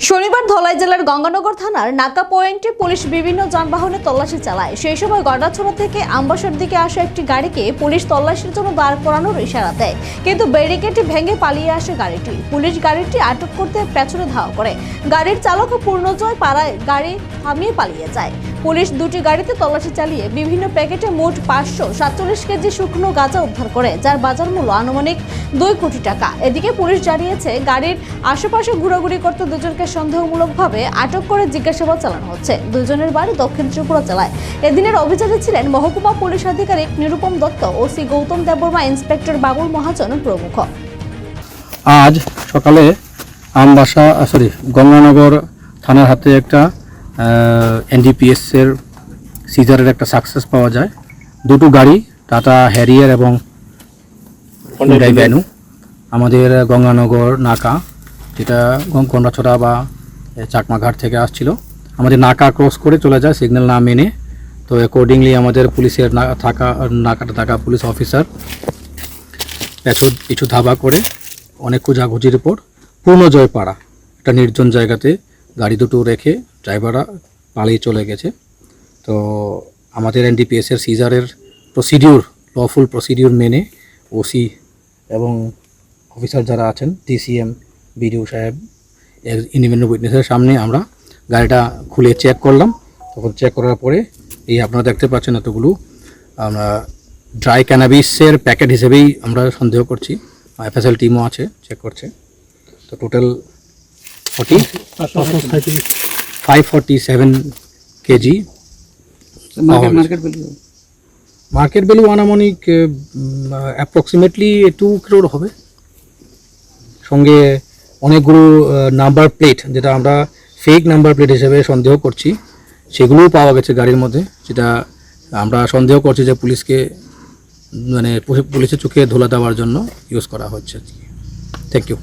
শনিবার ধলাই জেলার গঙ্গানগর থানার নাকা পয়েন্টে পুলিশ বিভিন্ন যানবাহনে তল্লাশি চালায়। সেই সময় গড়াছড়া থেকে আম্বাসর দিকে আসা একটি গাড়িকে পুলিশ তল্লাশির জন্য দাঁড় করানোর ইশারা দেয়। কিন্তু ব্যারিকেডটি ভেঙে পালিয়ে আসে গাড়িটি। পুলিশ গাড়িটি আটক করতে পেছনে ধাওয়া করে। গাড়ির চালক পূর্ণজয় পাড়ায় গাড়ি থামিয়ে পালিয়ে যায়। পুলিশ দুটি গাড়িতে তল্লাশি চালিয়ে বিভিন্ন প্যাকেটে মোট পাঁচশো সাতচল্লিশ কেজি শুকনো গাঁজা উদ্ধার করে, যার বাজার মূল্য আনুমানিক দুই কোটি টাকা। এদিকে পুলিশ জানিয়েছে, গাড়ির আশেপাশে ঘোরাঘুরি করতে দুজনকে সন্দেহমূলকভাবে আটক করে জিজ্ঞাসাবাদ চালানো হচ্ছে। দুজনের বাড়ি দক্ষিণ ত্রিপুরা জেলায়। এদিনের অভিযানে ছিলেন মহকুমা পুলিশ আধিকারিক নিরুপম দত্ত ওসি গৌতম দেববর্মা, ইন্সপেক্টর বাবুল মহাজন প্রমুখ। আজ সকালে আমবাসা সরি গঙ্গানগর থানার হাতে একটা এনডিপিএস এর সিজারের একটা সাকসেস পাওয়া যায়। দুটো গাড়ি টাটা হ্যারিয়ার এবং হুন্ডাই ভ্যানু আমাদের গঙ্গানগর নাকা যেটা গং- কন্ডাছড়া বা চাকমাঘাট থেকে আসছিল। আমাদের নাকা ক্রস করে চলে যায় সিগন্যাল না মেনে। তো অ্যাকর্ডিংলি আমাদের পুলিশের না- থাকা নাকাটা থাকা পুলিশ অফিসার পেছু পিছু ধাবা করে অনেক খোঁজাখুঁজির পর পূর্ণজয় পাড়া একটা নির্জন জায়গাতে গাড়ি দুটো রেখে ড্রাইভাররা পালিয়ে চলে গেছে। তো আমাদের এনডিপিএসের সিজারের প্রসিডিউর লফুল প্রসিডিউর মেনে ওসি এবং অফিসার যারা আছেন ডিসিএম বিডিও সাহেব ইন্ডিপেন্ডেন্ট উইটনেসের সামনে আমরা গাড়িটা খুলে চেক করলাম। তখন চেক করার পরে এই আপনারা দেখতে পাচ্ছেন এতগুলো, আমরা ড্রাই ক্যানাবিসের প্যাকেট হিসেবেই আমরা সন্দেহ করছি। এফএসএল টিমও আছে চেক করছে। তো total forty five forty seven KG market value আনুমানিক অ্যাপ্রক্সিমেটলি টু ক্রোর হবে। সঙ্গে অনেকগুলো নাম্বার প্লেট যেটা আমরা ফেক নাম্বার প্লেট হিসেবে সন্দেহ করছি সেগুলোও পাওয়া গেছে গাড়ির মধ্যে যেটা আমরা সন্দেহ করছি যে পুলিশকে মানে পুলিশের চোখে ধুলা দেওয়ার জন্য ইউজ করা হচ্ছে। Thank you